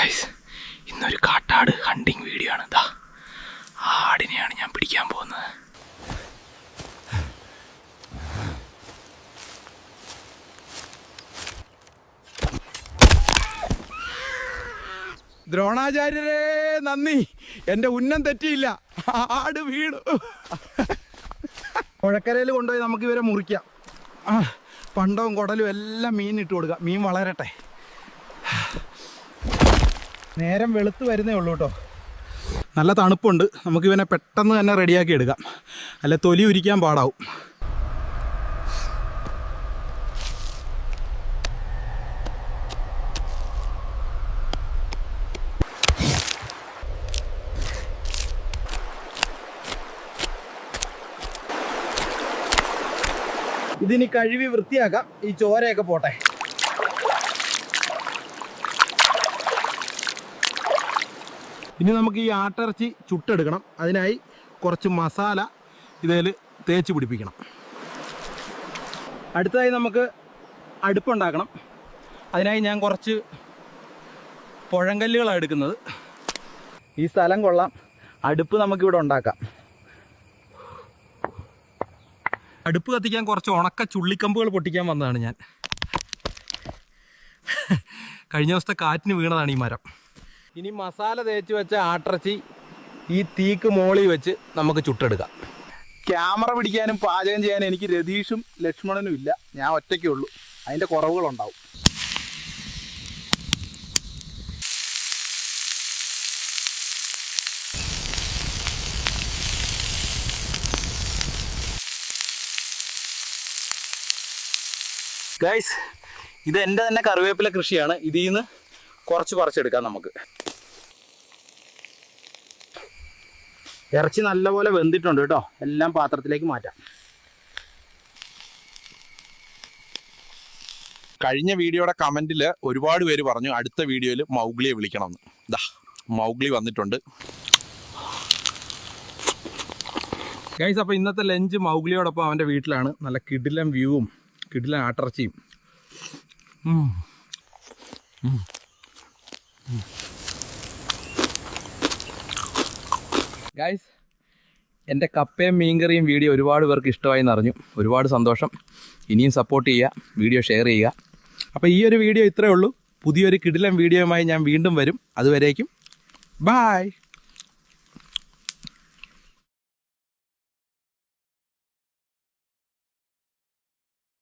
Guys ഇന്നൊരു കാട്ടാട് hunting video ആണ് ഇതാ ആ ആടിനെയാണ് ഞാൻ പിടിക്കാൻ പോകുന്നത്. ദ്രോണാചാര്യരെ നന്ദി. എന്റെ ഉന്നം തെറ്റിയില്ല. ആട് വീണു. പുഴക്കരയിൽ കൊണ്ടുപോയി നമുക്ക് ഇവരെ മുറിക്കാം. പണ്ടവും കുടലും എല്ലാം മീൻ ഇട്ട് കൊടുക്കാം. മീൻ വളരട്ടെ. നേരം വെളുത്ത് വരുന്നേ ഉള്ളൂ കേട്ടോ നല്ല തണുപ്പുണ്ട്. നമുക്ക് ഇവനെ പെട്ടെന്ന് തന്നെ റെഡിയാക്കി എടുക്കാം. അല്ല തൊലി ഉരിക്കാൻ പാടാവും. ഇതിനി കഴുകി വൃത്തിയാക്കാം. ഈ ചോരയൊക്കെ പോട്ടെ. ഇനി നമുക്ക് ഈ ആട്ടിറച്ചി ചുട്ടെടുക്കണം. അതിനായി കുറച്ച് മസാല ഇതിൽ തേച്ച് പിടിപ്പിക്കണം. അടുത്തതായി നമുക്ക് അടുപ്പുണ്ടാക്കണം. അതിനായി ഞാൻ കുറച്ച് പുഴങ്കല്ലുകളാണ് എടുക്കുന്നത്. ഈ സ്ഥലം കൊള്ളാം. അടുപ്പ് നമുക്കിവിടെ ഉണ്ടാക്കാം. അടുപ്പ് കത്തിക്കാൻ കുറച്ച് ഉണക്ക ചുള്ളിക്കമ്പുകൾ പൊട്ടിക്കാൻ വന്നതാണ് ഞാൻ. കഴിഞ്ഞ ദിവസത്തെ കാറ്റിന് വീണതാണ് ഈ മരം. ഇനി മസാല തേച്ച് വെച്ച ആട്ടിറച്ചി ഈ തീക്ക് മോളി വെച്ച് നമുക്ക് ചുട്ടെടുക്കാം. ക്യാമറ പിടിക്കാനും പാചകം ചെയ്യാനും എനിക്ക് രതീഷും ലക്ഷ്മണനും ഇല്ല. ഞാൻ ഒറ്റയ്ക്കേ ഉള്ളൂ. അതിന്റെ കുറവുകളുണ്ടാവും. ഗൈസ് ഇത് എന്റെ തന്നെ കറിവേപ്പില കൃഷിയാണ്. ഇതിൽ നിന്ന് കുറച്ച് പറിച്ചെടുക്കാം നമുക്ക്. ഇറച്ചി നല്ലപോലെ വെന്തിട്ടുണ്ട് കേട്ടോ. എല്ലാം പാത്രത്തിലേക്ക് മാറ്റാം. കഴിഞ്ഞ വീഡിയോയുടെ കമന്റിൽ ഒരുപാട് പേര് പറഞ്ഞു അടുത്ത വീഡിയോയിൽ മൗഗ്ലിയെ വിളിക്കണമെന്ന്. ദാ മൗഗ്ലി വന്നിട്ടുണ്ട്. ഗൈസ് അപ്പോൾ ഇന്നത്തെ ലഞ്ച് മൗഗ്ലിയോടൊപ്പം അവന്റെ വീട്ടിലാണ്. നല്ല കിടിലം വ്യൂവും കിടിലം ആട്ടിറച്ചിയും. ഗൈസ് എന്റെ കപ്പയും മീൻകറിയും വീഡിയോ ഒരുപാട് പേർക്ക് ഇഷ്ടമായി എന്നറിഞ്ഞു ഒരുപാട് സന്തോഷം. ഇനിയും സപ്പോർട്ട് ചെയ്യുക വീഡിയോ ഷെയർ ചെയ്യുക. അപ്പോൾ ഈ ഒരു വീഡിയോ ഇത്രയേ ഉള്ളൂ. പുതിയൊരു കിടിലം വീഡിയോയുമായി ഞാൻ വീണ്ടും വരും. അതുവരേക്കും ബായ്